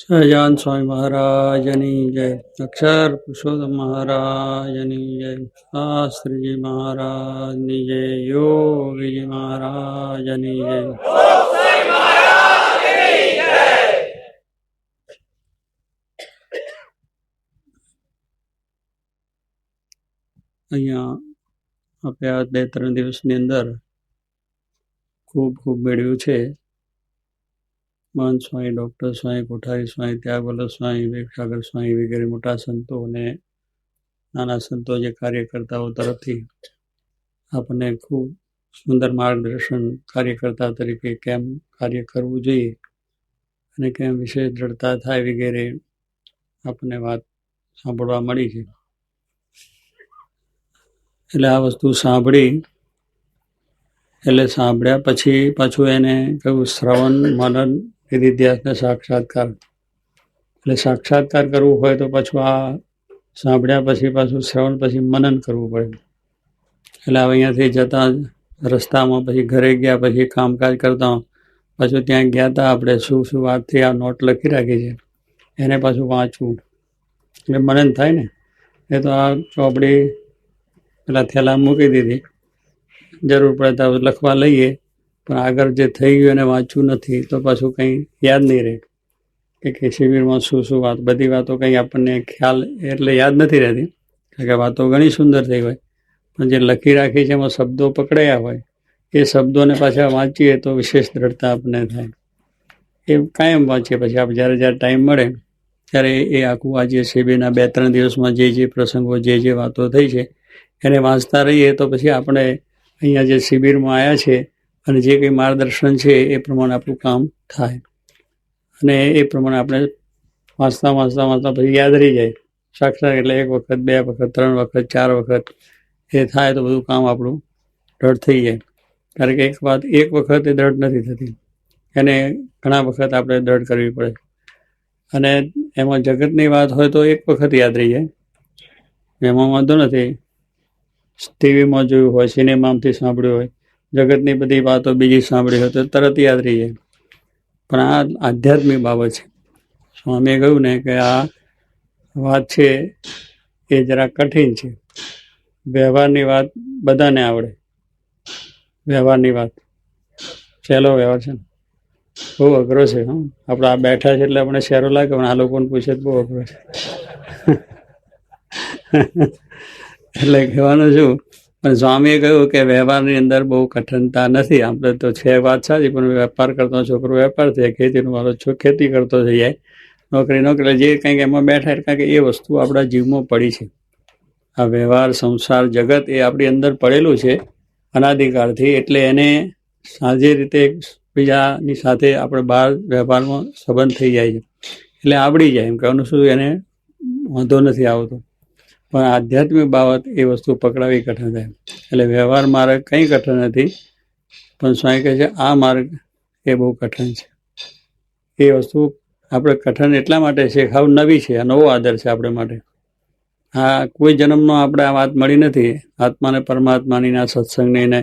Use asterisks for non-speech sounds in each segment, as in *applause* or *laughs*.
સહજાન સ્વામી મહારાજની જય અક્ષર પુરુષોત્તમ મહારાજની જય શાસ્ત્રીજી મહારાજની જય યોગીજી મહારાજની જય અહીંયા આપણે આ બે ત્રણ દિવસની અંદર ખૂબ ખૂબ મેળવ્યું છે. મહંત સ્વામી, ડૉક્ટર સ્વામી, કોઠારી સ્વામી, ત્યાગવલ્લભ સ્વામી વિવેકસાગર સ્વામી વગેરે મોટા સંતો અને નાના સંતો જે કાર્યકર્તાઓ તરફથી આપણને ખૂબ સુંદર માર્ગદર્શન કાર્યકર્તા તરીકે કેમ કાર્ય કરવું જોઈએ અને કેમ વિશેષ દ્રઢતા થાય વગેરે આપણને વાત સાંભળવા મળી છે. એટલે આ વસ્તુ સાંભળી, એટલે સાંભળ્યા પછી પાછું એને કહ્યું, શ્રવણ, મનન નિધિધ્યાસને સાક્ષાત્કાર. એટલે સાક્ષાત્કાર કરવું હોય તો પાછું આ સાંભળ્યા પછી પાછું શ્રવણ પછી મનન કરવું પડે. એટલે હવે અહીંયાથી જતા રસ્તામાં પછી ઘરે ગયા પછી કામકાજ કરતા પાછું ત્યાં ગયા હતા આપણે શું શું વાતથી આ નોટ લખી રાખી છે. એને પાછું વાંચવું. એટલે મનન થાય ને. એ તો આ ચોપડી પેલા થેલા મૂકી દીધી. જરૂર પડે તો લખવા લઈએ. પણ આગળ જે થઈ ગયું એને વાંચવું નથી, તો પાછું કંઈ યાદ નહીં રહે. કે કે શિબિરમાં શું શું વાત, બધી વાતો કંઈ આપણને ખ્યાલ એટલે યાદ નથી રહેતી. કારણ કે વાતો ઘણી સુંદર થઈ હોય. પણ જે લખી રાખી છે, એમાં શબ્દો પકડાયા હોય, એ શબ્દોને પાછા વાંચીએ તો વિશેષ દ્રઢતા આપણને થાય. એ કાયમ વાંચીએ. પછી આપણે જ્યારે જ્યારે ટાઈમ મળે, ત્યારે એ આખું આજે શિબિરના બે ત્રણ દિવસમાં જે જે પ્રસંગો, જે જે વાતો થઈ છે, એને વાંચતા રહીએ તો પછી આપણે અહીંયા જે શિબિરમાં આવ્યા છે અને જે કંઈ માર્ગદર્શન છે એ પ્રમાણે આપણું કામ થાય. અને એ પ્રમાણે આપણે વાંચતા વાંચતા વાંચતા પછી યાદ રહી જાય. સાક્ષાત એટલે એક વખત, બે વખત, ત્રણ વખત, ચાર વખત એ થાય તો બધું કામ આપણું દ્રઢ થઈ જાય. કારણ કે એક વાત, એક વખત એ દ્રઢ નથી થતી. એને ઘણા વખત આપણે દ્રઢ કરવી પડે. અને એમાં જગતની વાત હોય તો એક વખત યાદ રહી જાય. એમાં વાંધો નથી. ટીવીમાં જોયું હોય, સિનેમામાંથી સાંભળ્યું હોય જગતની બધી વાતો બીજી સાંભળી હોય તો તરત યાદ રહી જાય પણ આ આધ્યાત્મિક બાબત છે. સ્વામીએ કહ્યું ને કે આ વાત છે એ જરા કઠિન છે. વ્યવહારની વાત બધાને આવડે. વ્યવહારની વાત. સહેલો વ્યવહાર છે ને. બહુ અઘરો છે, હં. આપણે આ બેઠા છે એટલે આપણે સહેરો લાગે, પણ આ લોકોને પૂછે તો બહુ અઘરો છે. *laughs* એટલે કહેવાનું શું? પણ સ્વામીએ કહ્યું કે વ્યવહારની અંદર બહુ કઠિનતા નથી. આપણે તો છે વાત સાચી, પણ વેપાર કરતો છોકરો વેપાર થાય ખેતીનો મારો છો, ખેતી કરતો થઈ જાય નોકરી નોકરી જે કંઈક એમાં બેઠા એટલે કે એ વસ્તુ આપણા જીવમાં પડી છે. આ વ્યવહાર, સંસાર, જગત એ આપણી અંદર પડેલું છે અનાધિકારથી એટલે એને સાંજે રીતે બીજાની સાથે આપણે બહાર વેપારમાં સંબંધ થઈ જાય છે. એટલે આવડી જાય એમ કહેવાનું, શું એને વાંધો નથી આવતો. પણ આધ્યાત્મિક બાબત એ વસ્તુ પકડાવી કઠિન થાય એટલે વ્યવહાર માર્ગ કંઈ કઠિન નથી, પણ સ્વામી કહે છે, આ માર્ગ એ બહુ કઠિન છે. એ વસ્તુ આપણે કઠણ એટલા માટે છે હાવ નવી છે, આ નવો આદર છે આપણે માટે. આ કોઈ જન્મનો આપણે આ વાત મળી નથી. આત્માને પરમાત્માની ના સત્સંગની ને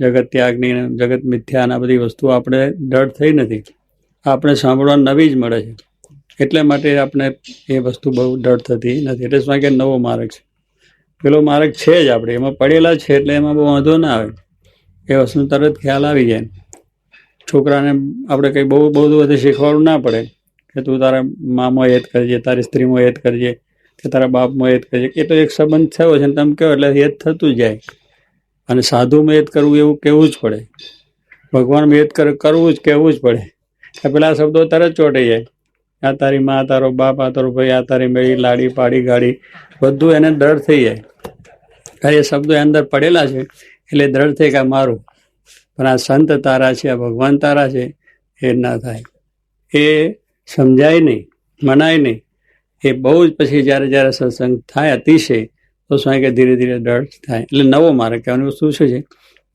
જગત ત્યાગની ને જગત મિથ્યાના બધી વસ્તુઓ આપણે દઢ થઈ નથી. આપણે સાંભળવા નવી જ મળે છે. એટલે માટે આપણે એ વસ્તુ બહુ ડર થતી નથી. એટલે શું કે નવો માર્ગ છે. પેલો માર્ગ છે જ આપણે. એમાં પડેલા છે એટલે એમાં બહુ વાંધો ના આવે. એ વસ્તુ તરત ખ્યાલ આવી જાય. છોકરાને આપણે કંઈ બહુ બહુ બધું શીખવાડવું ના પડે કે તું તારા મામાં યાદ કરજે, તારી સ્ત્રીમાં યાદ કરજે, કે તારા બાપમાં યાદ કરજે. એ તો એક સંબંધ થયો છે તમે કહો એટલે યાદ થતું જાય. અને સાધુમાં યાદ કરવું એવું કહેવું જ પડે. ભગવાનમાં યાદ કરવું જ, કહેવું જ પડે. પેલા શબ્દો તરત ચોંટી જાય. આ તારી મા તારો બાપ, આ તારો ભાઈ, આ તારી મેળી, લાડી, પાડી, ગાડી, બધું એને દ્રઢ થઈ જાય. એ શબ્દો અંદર પડેલા છે, એટલે દ્રઢ થઈ કે મારું. પણ આ સંત તારા છે, આ ભગવાન તારા છે, એ ના થાય. એ સમજાય નહીં, મનાય નહીં. એ બહુ જ પછી જ્યારે જ્યારે સત્સંગ થાય, અતિશય, તો સ્વાય કે ધીરે ધીરે દ્રઢ થાય. એટલે નવો માર્ગ કહેવાની વસ્તુ શું છે?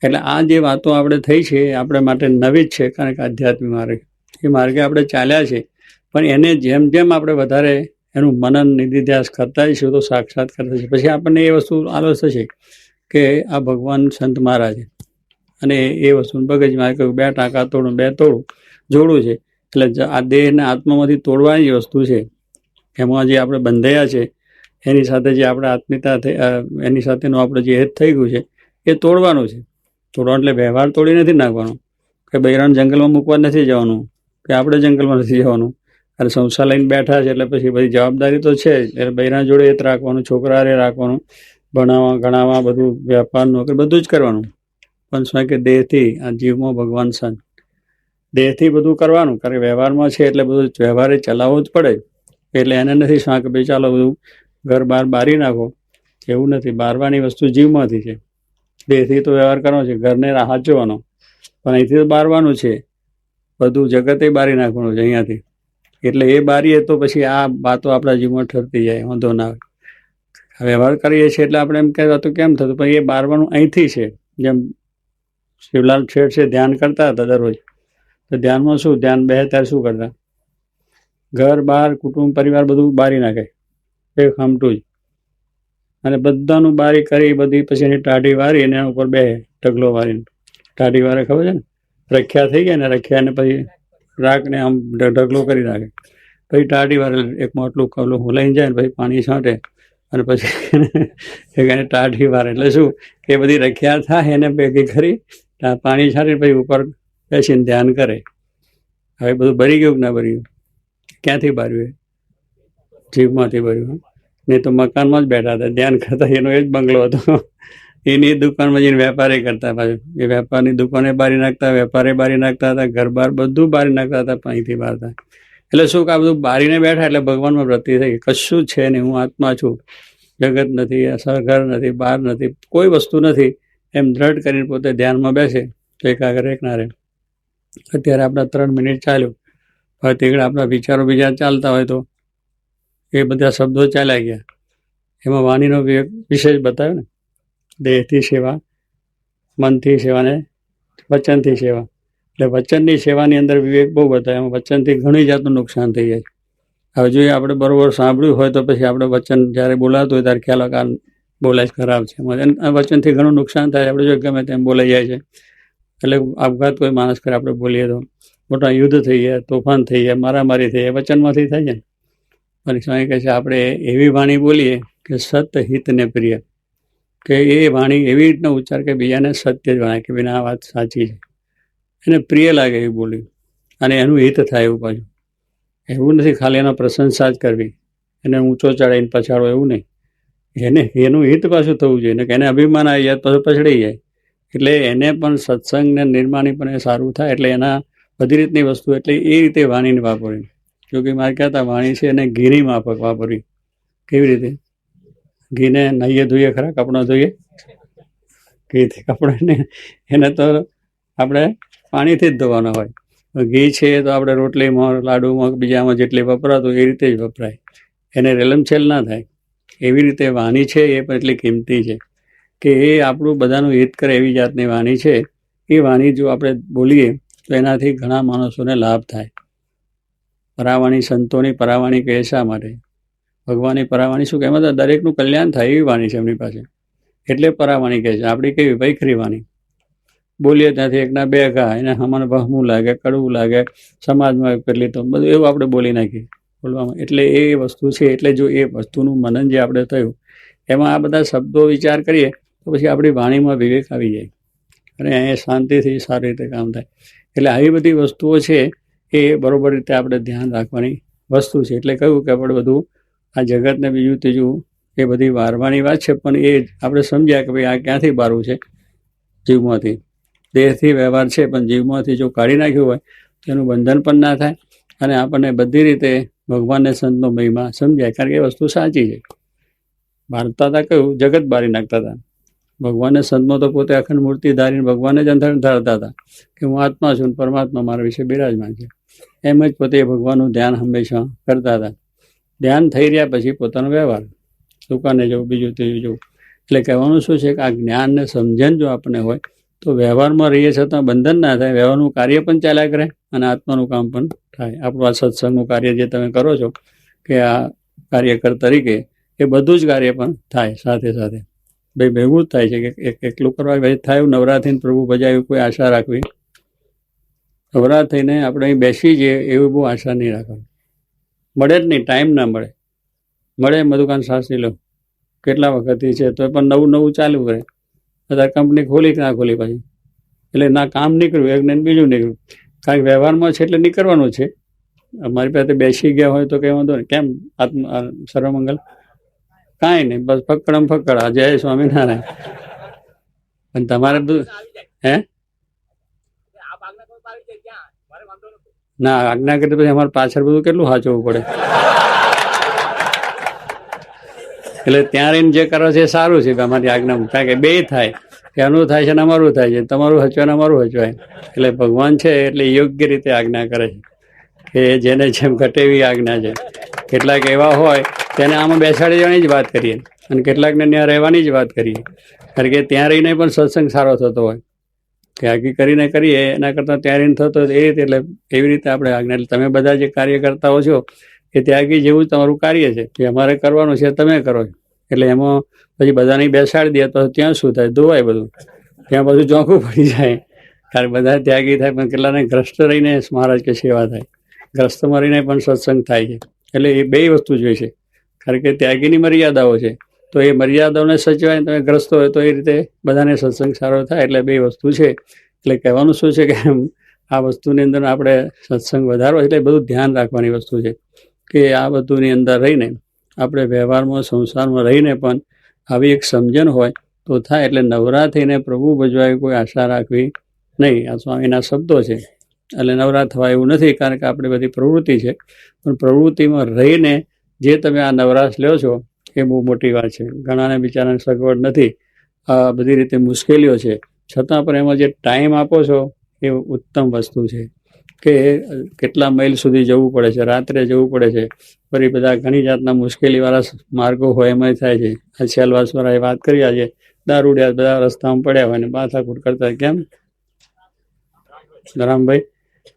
એટલે આ જે વાતો આપણે થઈ છે, એ આપણે માટે નવી જ છે, કારણ કે આધ્યાત્મિક માર્ગ. એ માર્ગે આપણે ચાલ્યા છે. પણ એને જેમ જેમ આપણે વધારે એનું મનન નિધિધ્યાસ કરતા જઈશું તો સાક્ષાત કરતા જઈશું પછી આપણને એ વસ્તુ આલોચ થશે કે આ ભગવાન સંત મહારાજ અને એ વસ્તુ મગજમાં કહ્યું, બે ટાંકા તોડું, બે તોડું. જોડું છે. એટલે આ દેહને આત્મામાંથી તોડવાની વસ્તુ છે. એમાં જે આપણે બંધાયા છે, એની સાથે જે આપણે આત્મીતા એની સાથેનું આપણે જે હેત થઈ ગયું છે, એ તોડવાનું છે. તોડવાનું એટલે વ્યવહાર તોડી નથી નાખવાનો. કે બૈરાને જંગલમાં મૂકવા નથી જવાનું. કે આપણે જંગલમાં નથી જવાનું. અને સંસાર લઈને બેઠા છે એટલે પછી બધી જવાબદારી તો છે એટલે બૈરા જોડે એ રાખવાનું છોકરા રે રાખવાનું, ભણાવવા, ગણાવવા, બધું વ્યાપારનું કે બધું જ કરવાનું. પણ શું કે દેહથી, આ જીવમાં ભગવાન સન. દેહથી બધું કરવાનું, કારણ કે વ્યવહારમાં છે એટલે બધું વ્યવહારે ચલાવવો જ પડે. એટલે એને નથી શાંક ભાઈ ચાલો બધું ઘર બહાર બારી નાખો. એવું નથી, બારવાની વસ્તુ જીવમાંથી છે. દેહથી તો વ્યવહાર કરવાનો છે, ઘરને રાહત જોવાનો. પણ અહીંથી તો બારવાનું છે. બધું જગતે બારી નાખવાનું છે અહીંયાથી. એટલે એ બારીએ તો પછી આ વાતો આપણા જીવનમાં ઠરતી જાય, વાંધો ના વ્યવહાર કરીએ છીએ એટલે આપણે એમ કહેતા તો કેમ થતું? પણ એ બારવાનું અહીંથી છે. જેમ શિવલાલ શેઠ છે, ધ્યાન કરતા હતા દરરોજ. તો ધ્યાનમાં શું? ધ્યાન બે, ત્યારે શું કરતા? ઘર બહાર કુટુંબ, પરિવાર બધું બારી નાખે. એ હમટું જ. અને બધાનું બારી કરી બધી પછી એની ટાઢી વારી એના ઉપર બે ઢગલો વારીને. ટાઢી વારે ખબર છે ને? રખ્યા થઈ ગયા ને રખ્યાને પછી રાખને આમ ઢગલો કરી નાખે. પછી ટાઢી વારે એક મોટલું કવલું હોલાઈ જાય ને પછી પાણી છાંટે. અને પછી *laughs* એને ટાઢી વારે. એટલે શું? કે બધી રખ્યા થાય એને ભેગી કરી પાણી છાંટી પછી ઉપર બેસીને ધ્યાન કરે. હવે બધું ભરી ગયું કે ના ભર્યું ક્યાંથી ભર્યું એ? જીભમાંથી ભર્યું નહીં તો મકાનમાં જ બેઠા હતા. ધ્યાન કરતા એનો એ જ બંગલો હતો. એની દુકાનમાં જઈને વેપારી કરતા પાછું. એ વેપારની દુકાને બારી નાખતા, વેપારી બારી નાખતા હતા, ઘર બાર બધું બારી નાખતા હતા અહીંથી બહાર એટલે શું કે આ બધું બારીને બેઠા એટલે ભગવાનમાં વૃત્તિ થઈ કશું છે નહીં, હું આત્મા છું. જગત નથી ઘર નથી બહાર નથી, કોઈ વસ્તુ નથી. એમ દ્રઢ કરીને પોતે ધ્યાનમાં બેસે, તો એકાગ્ર એક નારે અત્યારે આપણા ત્રણ મિનિટ ચાલ્યું. હવે તેગડા આપણા વિચારો બીજા ચાલતા હોય તો એ બધા શબ્દો ચાલ્યા ગયા. એમાં વાણીનો વિશેષ બતાવ્યો ને? દેહથી સેવા, મનથી સેવા ને વચનથી સેવા. એટલે વચનની સેવાની અંદર વિવેક બહુ બતાવે. એમાં વચનથી ઘણી જાતનું નુકસાન થઈ જાય. હવે જો આપણે બરોબર સાંભળ્યું હોય તો પછી આપણે વચન જ્યારે બોલાતું હોય ત્યારે ખ્યાલ આ બોલાય ખરાબ છે. વચનથી ઘણું નુકસાન થાય. આપણે જો ગમે તેમ બોલાઈ જાય છે. એટલે આપઘાત કોઈ માણસ કરે, આપણે બોલીએ તો મોટા યુદ્ધ થઈ ગયા તોફાન થઈ ગયા મારામારી થઈ જાય, વચનમાંથી થાય છે ને. અને સ્વામી કહે છે, આપણે એવી વાણી બોલીએ કે સત હિતને પ્રિય. કે એ વાણી એવી રીતના ઉચ્ચાર કે બીજાને સત્ય જ વાણી કે બીના આ વાત સાચી છે. એને પ્રિય લાગે એવી બોલી અને એનું હિત થાય એવું પાછું. એવું નથી, ખાલી એના પ્રશંસા જ કરવી. એને ઊંચો ચડાવીને પછાડો એવું નહીં. એને, એનું હિત પાછું થવું જોઈએ. કે એને અભિમાન આવી જાય, પાછું પછડી જાય. એટલે એને પણ સત્સંગ ને નિર્માણી પણ એ સારું થાય. એટલે એના બધી રીતની વસ્તુ એટલે એ રીતે વાણીને વાપરવી. જો કે મારે કહેતા વાણી છે એને ઘીની માફક વાપરવી. કેવી રીતે? ઘીને નાહીએ ધોઈએ ખરા, કપડાં ધોઈએ? ઘીથી કપડાને એને તો આપણે પાણીથી જ ધોવાના હોય. ઘી છે તો આપણે રોટલીમાં, લાડુમાં, બીજામાં જેટલી વપરાતું એ રીતે જ વપરાય. એને રેલમછેલ ના થાય. એવી રીતે વાણી છે એ પણ એટલી કિંમતી છે કે એ આપણું બધાનું હિત કરે એવી જાતની વાણી છે. એ વાણી જો આપણે બોલીએ તો એનાથી ઘણા માણસોને લાભ થાય. પરાવાણી સંતોની પરાવાણી કહે શા માટે? ભગવાનની પરાવાણી શું કહેવાય? તો દરેકનું કલ્યાણ થાય એવી વાણી છે એમની પાસે. એટલે પરાવાણી કહે છે. આપણી કેવી વૈખરી વાણી? બોલીએ ત્યાંથી એકના બે ઘા, એને હમણ ભહમું લાગે, કડવું લાગે, સમાજમાં પેલી તો બધું એવું આપણે બોલી નાખીએ. બોલવામાં. એટલે એ વસ્તુ છે, એટલે જો એ વસ્તુનું મનન જે આપણે થયું, એમાં આ બધા શબ્દો વિચાર કરીએ, તો પછી આપણી વાણીમાં વિવેક આવી જાય. અને એ શાંતિથી સારી રીતે કામ થાય. એટલે આવી બધી વસ્તુઓ છે, એ બરોબર રીતે આપણે ધ્યાન રાખવાની વસ્તુ છે. એટલે કહ્યું કે આપણે બધું આ જગતને બીજું ત્રીજું એ બધી વારવાની વાત છે, પણ એ આપણે સમજ્યા કે ભાઈ આ ક્યાંથી બારવું છે? જીવમાંથી. દેહથી વ્યવહાર છે, પણ જીવમાંથી જો કાઢી નાખ્યું હોય, તો એનું બંધન પણ ના થાય. અને આપણને બધી રીતે ભગવાનને સંતનો મહિમા સમજાય, કારણ કે એ વસ્તુ સાચી છે. બારતા હતા કયું જગત બારી નાખતા હતા. ભગવાનને સંતમાં તો પોતે અખંડ મૂર્તિ ધારીને ભગવાનને જ અંધણ ધારતા હતા કે હું આત્મા છું પરમાત્મા મારા વિશે બિરાજમાન છે. એમ જ પોતે ભગવાનનું ધ્યાન હંમેશા કરતા હતા. ધ્યાન થઈ રહ્યા પછી પોતાનો વ્યવહાર. દુકાને જવું, બીજું ત્રીજું જવું. એટલે કહેવાનું શું છે કે આ જ્ઞાન ને સમજણ જો આપણને હોય, તો વ્યવહારમાં રહીએ છતાં બંધન ના થાય, વ્યવહારનું કાર્ય પણ ચાલ્યા કરે અને આત્માનું કામ પણ થાય. આપણું આ સત્સંગનું કાર્ય જે તમે કરો છો, કે આ કાર્યકર તરીકે, એ બધું જ કાર્ય પણ થાય સાથે સાથે. ભાઈ ભેગું જ થાય છે કે એક એકલું કરવા ભાઈ થાય, નવરાત્રિને પ્રભુ ભજાયું કોઈ આશા રાખવી. નવરા થઈને આપણે અહીં બેસી જઈએ એવી બહુ આશા નહીં રાખવાની. મળે જ નહીં ટાઈમ ના મળે. મળે મધુકાન શાસ્ત્રી લો. કેટલા વખતથી છે તો પણ નવું નવું ચાલુ કરે. અત્યારે કંપની ખોલી ના ખોલી પાછી? એટલે ના કામ નીકળ્યું, એક ને બીજું નીકળ્યું. કારણ કે વ્યવહારમાં છે એટલે નીકળવાનું છે. અમારી પાસે બેસી ગયા હોય તો કંઈ વાંધો નહીં. કેમ? આત્મ સર્વમંગલ? કાંઈ નહીં, બસ ફક્કડમ ફક્કડ. જય સ્વામિનારાયણ. પણ તમારે બધું, હે? ના, આજ્ઞા કરી પછી અમારે પાછળ બધું કેટલું સાચવવું પડે? એટલે ત્યાં રહીને જે કરો છે એ સારું છે અમારી આજ્ઞા કારણ કે બે થાય. એનું થાય છે ને અમારું થાય છે. તમારું હચવાય ને અમારું હચવાય એટલે ભગવાન છે એટલે યોગ્ય રીતે આજ્ઞા કરે છે. કે જેને જેમ ઘટે એવી આજ્ઞા છે. કેટલાક એવા હોય, તેને આમાં બેસાડી જવાની જ વાત કરીએ. અને કેટલાકને ત્યાં રહેવાની જ વાત કરીએ. કારણ કે ત્યાં રહીને પણ સત્સંગ સારો થતો હોય. ત્યાગી કરીને કરીએ, એના કરતાં ત્યાં રહીને થતો એ રીતે એટલે એવી રીતે આપણે આજ્ઞા એટલે તમે બધા જે કાર્ય કરતા હો છો, એ ત્યાગી જેવું તમારું કાર્ય છે. કે અમારે કરવાનું છે તમે કરો એટલે એમાં પછી બધાને બેસાડી દે તો ત્યાં શું થાય? ધોવાય બધું. ત્યાં બધું ચોખ્ખું પડી જાય. કારણ બધા ત્યાગી થાય, પણ કેટલાને ગ્રસ્ત રહીને મહારાજ કે સેવા થાય. ગ્રસ્તમાં રહીને પણ સત્સંગ થાય છે. એટલે એ બે વસ્તુ જોઈએ છે. કારણ કે ત્યાગીની મર્યાદાઓ છે. તો એ મર્યાદાઓને સચવાય, તમે ગ્રસ્ત હોય તો એ રીતે બધાને સત્સંગ સારો થાય, એટલે બે વસ્તુ છે. એટલે કહેવાનું શું છે કે એમ આ વસ્તુની અંદર આપણે સત્સંગ વધારો એટલે બધું ધ્યાન રાખવાની વસ્તુ છે કે આ બધુંની અંદર રહીને, આપણે વ્યવહારમાં, સંસારમાં રહીને પણ આવી એક સમજણ હોય તો થાય, એટલે નવરા પ્રભુ ભજવાય કોઈ આશા રાખવી નહીં. આ સ્વામીના શબ્દો છે. એટલે નવરા થવા એવું નથી, કારણ કે આપણી બધી પ્રવૃત્તિ છે. પણ પ્રવૃત્તિમાં રહીને જે તમે આ નવરાશ લ્યો છો એ બહુ મોટી વાત છે. ઘણાને બિચારાને સગવડ નથી. આ બધી રીતે મુશ્કેલીઓ છે. છતાં પણ એમાં જે ટાઈમ આપો છો એ ઉત્તમ વસ્તુ છે કે કેટલા માઇલ સુધી જવું પડે છે. રાત્રે જવું પડે છે. ફરી બધા ઘણી જાતના મુશ્કેલીવાળા માર્ગો હોય એમાં થાય છે. આ શેલવાસવાળાએ વાત કરી આજે. દારૂડિયા બધા રસ્તામાં પડ્યા હોય ને માથાકૂટ કરતા કેમ? રામભાઈ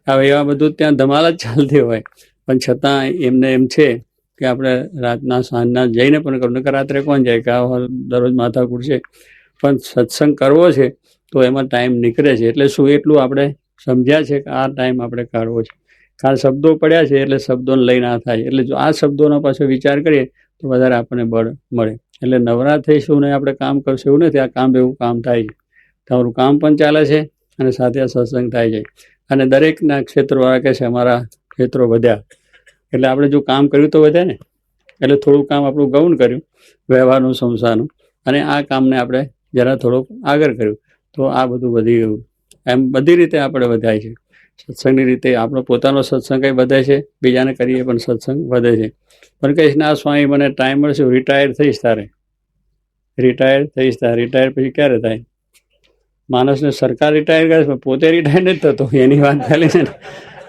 હવે એવા બધું ત્યાં ધમાલ જ ચાલતી હોય. પણ છતાં એમને એમ છે કે આપણે રાતના, સાંજના જઈને પણ કરવું કે રાત્રે કોણ જાય, કે આ દરરોજ માથાકૂટ છે. પણ સત્સંગ કરવો છે, તો એમાં ટાઈમ નીકળે છે. એટલે શું એટલું આપણે સમજ્યા છે કે આ ટાઈમ આપણે કાઢવો છે. કારણ શબ્દો પડ્યા છે એટલે શબ્દોને લઈ ના થાય. એટલે જો આ શબ્દોનો પાછો વિચાર કરીએ, તો વધારે આપણને બળ મળે. એટલે નવરા થઈશું ને આપણે કામ કરશું એવું નથી. આ કામ એવું કામ થાય છે. તમારું કામ પણ ચાલે છે અને સાથે આ સત્સંગ થાય છે. અને દરેકના ક્ષેત્રવાળા કહે છે, અમારા ક્ષેત્રો વધ્યા. એટલે આપણે જો કામ કર્યું તો વધે ને? એટલે થોડું કામ આપણું ગૌણ કર્યું, વ્યવહારનું, સંસારનું. અને આ કામને આપણે જરા થોડુંક આગળ કર્યું. તો આ બધું વધી ગયું. એમ બધી રીતે આપણે વધાય છે. સત્સંગની રીતે આપણો પોતાનો સત્સંગ કંઈ વધે છે, બીજાને કરીએ પણ સત્સંગ વધે છે. પણ કહીશ, ના સ્વામી, મને ટાઈમ મળશે રિટાયર થઈશ તારે. રિટાયર થઈશ તારે. રિટાયર પછી ક્યારે થાય? માણસને સરકાર રિટાયર કરે છે પોતે રિટાયર નથી થતો. એની વાત ચાલી છે ને.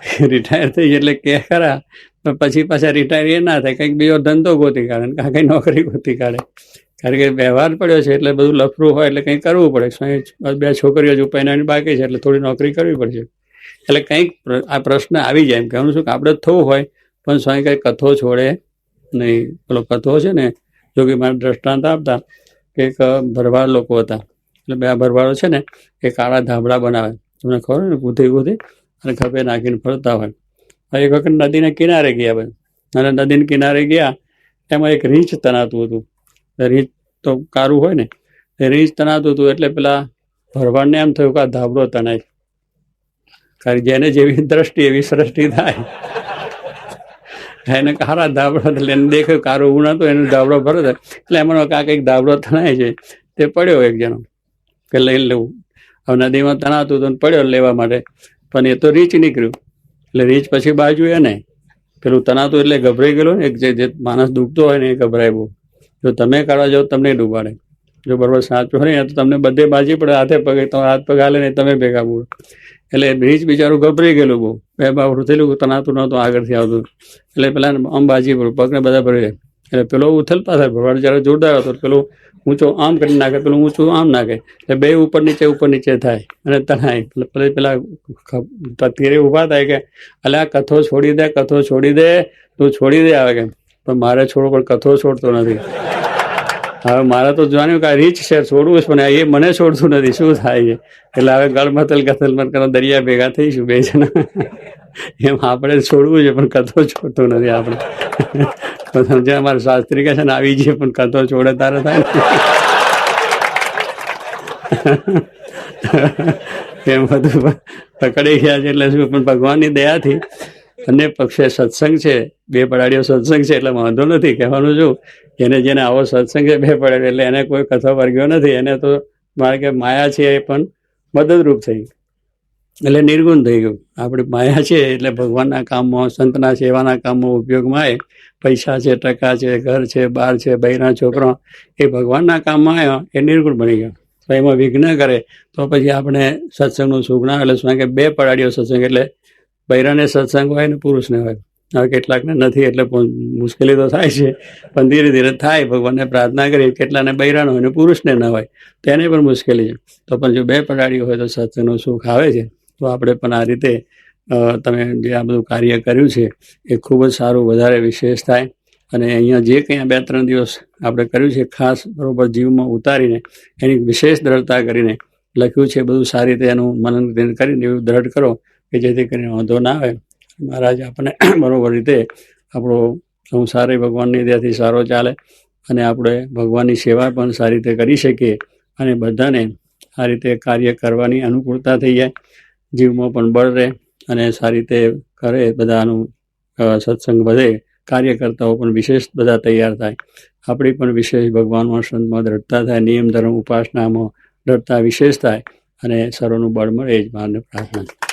*laughs* રિટાયર થઈ એટલે કે ખરા. પણ પછી પાછા રિટાયર એ ના થાય, કંઈક બીજો ધંધો ગોતી કાઢે, કાં કંઈ નોકરી ગોતી કાઢે. કારણ કે વ્યવહાર પડ્યો છે એટલે બધું લફરું હોય એટલે કંઈક કરવું પડે. બે છોકરીઓ જો ઉપાયનાની બાકી છે એટલે થોડી નોકરી કરવી પડશે. એટલે કંઈક આ પ્રશ્ન આવી જાય એમ કહેવાનું શું કે આપણે થવું હોય, પણ સ્વામી કંઈ કથો છોડે નહીં. પેલો કથો છે ને જોગી મારા દ્રષ્ટાંત આપતા કે એક ભરવાડ લોકો હતા. એટલે બે ભરવાડો છે ને, એ કાળા ધાબળા બનાવે. તમને ખબર ને, ગૂંથી ગૂંથી અને ખભે નાખીને ફરતા હોય. એક વખત નદીના કિનારે ગયા ભાઈ. અને નદીના કિનારે ગયા, એમાં એક રીંછ તનાતું હતું. રીંછ તો કારું હોય ને, એ રીંછ તનાતું હતું એટલે પેલા ભરવાડને એમ થયું કે આ ધાબળો તણાય. કારણ જેને જેવી દ્રષ્ટિ એવી સૃષ્ટિ થાય. એને કારા ધાબળો એટલે એને દેખ્યું કારું ઊણ હતું, એનો ધાબળો ભરો થાય એટલે એમાં કાં કંઈક ધાબળો તણાય છે. તે પડ્યો એક જણો. કે લઈ લેવું. હવે નદીમાં તણાતું હતું પડ્યો લેવા માટે. પણ એ તો રીચ નીકળ્યું. એટલે રીચ પછી બાજુ એને પેલું તણાતું એટલે ગભરાઈ ગયેલું ને જે માણસ ડૂબતો હોય ને એ ગભરાય. બહુ જો તમે કાઢવા જાઓ તમને ડૂબાડે. જો બરોબર સાચું હોય ને તો તમને બધે બાજી પડે, હાથે પગે તો હાથ પગ હાલે ને તમે ભેગા બુડો એટલે રીચ બિચારું ગભરાઈ ગયેલું બહુ. બે બાવડું થયેલું તનાતું નહોતું આગળથી આવતું. એટલે પેલા આમ બાજી પડ્યું પગને બધા ભરી એટલે પેલો ઉથલ પાછળ ભરવાડ જ્યારે જોરદાર હતો પેલું ઊંચો આમ કરી નાખે, પેલું ઊંચું આમ નાખે, એટલે બે ઉપર નીચે ઉપર નીચે થાય અને તણાય. પેલા પેલા તીરે ઊભા થાય કે અલે આ કથો છોડી દે, કથો છોડી દે, તું છોડી દે આવે કે પણ મારે છોડવો પણ કથો છોડતો નથી. હવે મારે તો જોવાનું કે આ રીચ છે, છોડવું છે, પણ એ મને છોડતું નથી. શું થાય છે એટલે હવે ગળમથલ કથલમત કરો દરિયા ભેગા થઈશું બે જણા. એમ આપણે છોડવું છે, પણ કથો છોડતો નથી આપણે. સમજે અમારા શાસ્ત્રી કહે છે ને, આવી જઈએ, પણ કથો છોડે તારે થાય ને. એમ બધું પકડી ગયા છે એટલે શું, પણ ભગવાનની દયાથી બંને પક્ષે સત્સંગ છે, બે પડાડીઓ સત્સંગ છે, એટલે વાંધો નથી. કહેવાનું છું એને જેને આવો સત્સંગ છે, બે પડાડીઓ એટલે એને કોઈ કથો વર્ગ્યો નથી. એને તો મારે કે માયા છે એ પણ મદદરૂપ થઈ. એટલે નિર્ગુણ થઈ ગયું. આપણી માયા છે એટલે ભગવાનના કામમાં, સંતના સેવાના કામમાં ઉપયોગમાં આવે પૈસા છે, ટકા છે, ઘર છે, બાર છે, બૈરા, છોકરા. એ ભગવાનના કામમાં આવ્યા એ નિર્ગુણ બની ગયો. તો એમાં વિઘ્ન કરે. તો પછી આપણે સત્સંગનું સુખ ના એટલે શું કે બે પડાડીઓ સત્સંગ એટલે બૈરાને સત્સંગ હોય ને પુરુષને હોય. હવે કેટલાકને નથી એટલે મુશ્કેલી તો થાય છે. પણ ધીરે ધીરે થાય. ભગવાનને પ્રાર્થના કરી કેટલાને બૈરાનો હોય ને પુરુષને ન હોય. તેને પણ મુશ્કેલી છે. તો પણ જો બે પડાડી હોય તો સત્સંગનું સુખ આવે છે. તો આપણે પણ આ રીતે તમે જે આ બધું કાર્ય કર્યું છે, એ ખૂબ જ સારું વધારે વિશેષ થાય. અને અહીંયા જે કંઈ બે ત્રણ દિવસ આપણે કર્યું છે, ખાસ બરોબર જીવમાં ઉતારીને, એની વિશેષ દ્રઢતા કરીને લખ્યું છે, બધું સારી રીતે એનું મનન કરીને એવું દ્રઢ કરો કે જેથી કરીને વાંધો ના આવે. મહારાજ આપણને *clears throat* બરોબર રીતે આપણો સંસાર ભગવાનની દયાથી સારો ચાલે અને આપણે ભગવાનની સેવા પણ સારી રીતે કરી શકીએ અને બધાને આ રીતે કાર્ય કરવાની અનુકૂળતા થઈ જાય. જીવમાં પણ બળ રહે અને સારી રીતે કરે, બધાનું સત્સંગ વધે, કાર્યકર્તાઓ પણ વિશેષ બધા તૈયાર થાય. આપણી પણ વિશેષ ભગવાનમાં સંતમાં દ્રઢતા થાય, નિયમ, ધર્મ, ઉપાસનામાં દ્રઢતા વિશેષ થાય અને સર્વનું બળ મળે એ જ મારને પ્રાર્થના